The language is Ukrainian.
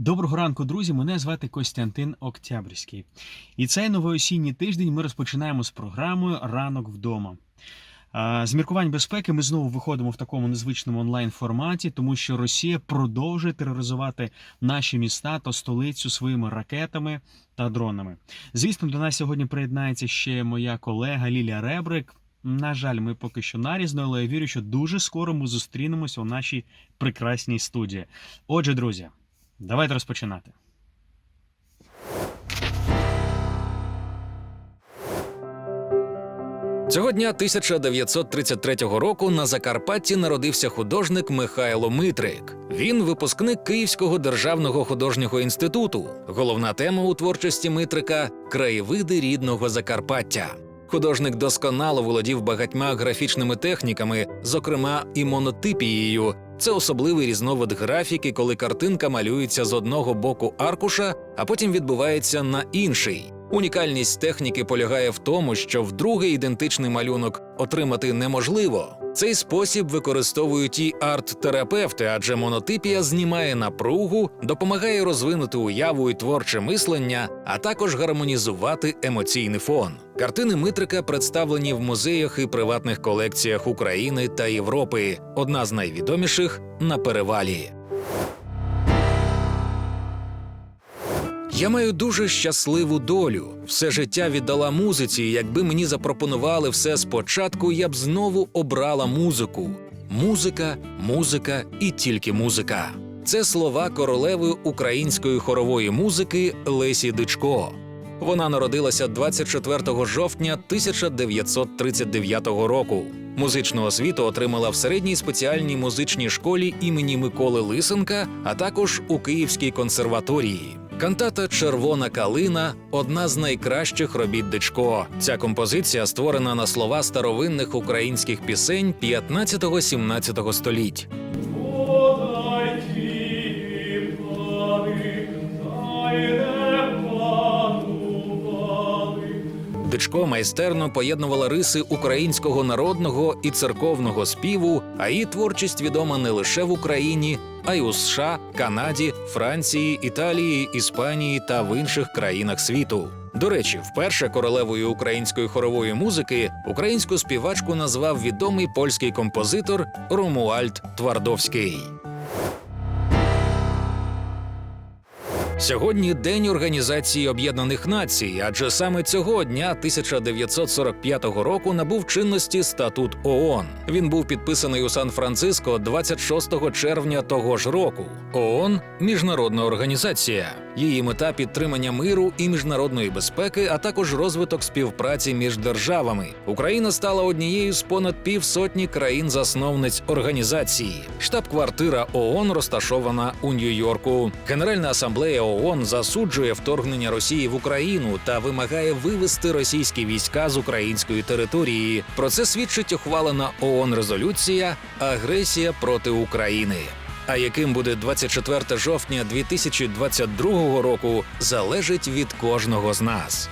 Доброго ранку, друзі. Мене звати Костянтин Октябрьський. І цей новий осінній тиждень ми розпочинаємо з програмою Ранок вдома. З міркувань безпеки ми знову виходимо в такому незвичному онлайн форматі, тому що Росія продовжує тероризувати наші міста та столицю своїми ракетами та дронами. Звісно, до нас сьогодні приєднається ще моя колега Лілія Ребрик. На жаль, ми поки що нарізно, але я вірю, що дуже скоро ми зустрінемося у нашій прекрасній студії. Отже, друзі, давайте розпочинати. Цього дня 1933 року на Закарпатті народився художник Михайло Митрик. Він випускник Київського державного художнього інституту. Головна тема у творчості Митрика краєвиди рідного Закарпаття. Художник досконало володів багатьма графічними техніками, зокрема і монотипією. Це особливий різновид графіки, коли картинка малюється з одного боку аркуша, а потім відбувається на інший. Унікальність техніки полягає в тому, що вдруге ідентичний малюнок отримати неможливо. Цей спосіб використовують і арт-терапевти, адже монотипія знімає напругу, допомагає розвинути уяву і творче мислення, а також гармонізувати емоційний фон. Картини Митрика представлені в музеях і приватних колекціях України та Європи. Одна з найвідоміших на перевалі. Я маю дуже щасливу долю. Все життя віддала музиці. Якби мені запропонували все спочатку, я б знову обрала музику. Музика, музика і тільки музика. Це слова королеви української хорової музики Лесі Дичко. Вона народилася 24 жовтня 1939 року. Музичну освіту отримала в середній спеціальній музичній школі імені Миколи Лисенка, а також у Київській консерваторії. Кантата Червона калина одна з найкращих робіт Дичко. Ця композиція створена на слова старовинних українських пісень 15-17 століть. Дичко майстерно поєднувала риси українського народного і церковного співу, а її творчість відома не лише в Україні, а й у США, Канаді, Франції, Італії, Іспанії та в інших країнах світу. До речі, вперше королевою української хорової музики українську співачку назвав відомий польський композитор Ромуальд Твардовський. Сьогодні День Організації Об'єднаних Націй, адже саме цього дня 1945 року набув чинності статут ООН. Він був підписаний у Сан-Франциско 26 червня того ж року. ООН – міжнародна організація. Її мета підтримання миру і міжнародної безпеки, а також розвиток співпраці між державами. Україна стала однією з понад півсотні країн-засновниць організації. Штаб-квартира ООН розташована у Нью-Йорку. Генеральна асамблея ООН засуджує вторгнення Росії в Україну та вимагає вивести російські війська з української території. Про це свідчить ухвалена ООН резолюція Агресія проти України. А яким буде 24 жовтня 2022 року, залежить від кожного з нас.